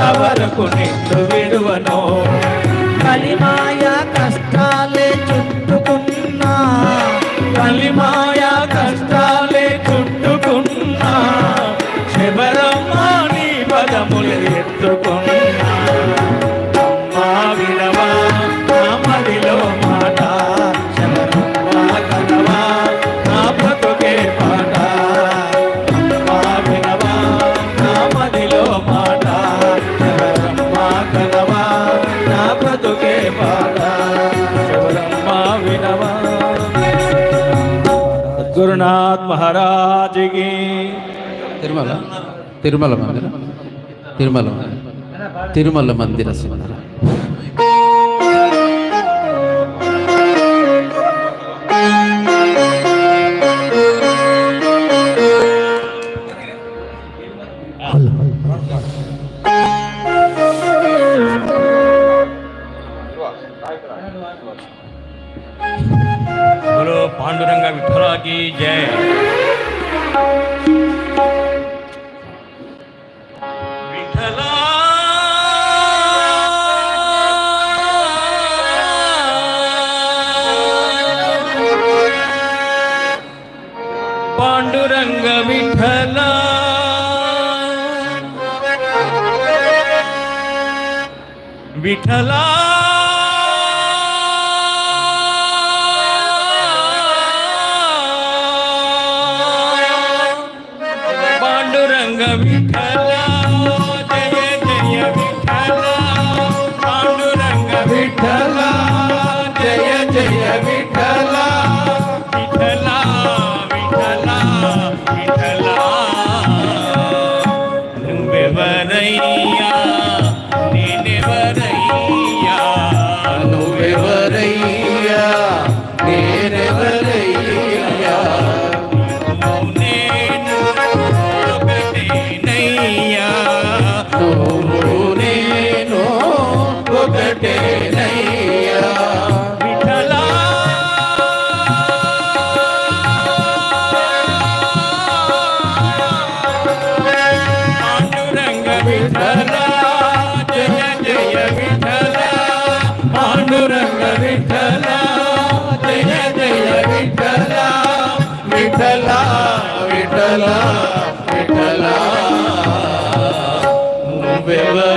వరకు నిన్ను విడువను. కలిమాయ కష్ట गुरुनाथ महाराज की। तिरुमल तिरुमल मंदिर तिरुमल तिरुमल मंदिर सुंदर पांडुरंगा विठ्ठला की जय. विठ्ठला! पांडुरंग विठ्ठला! विठ्ठला! ఒకటేనయ్యా నువ్వు నేను ఒకటేనయ్యా విఠలా. విఠలా విఠలా విఠలా. Well,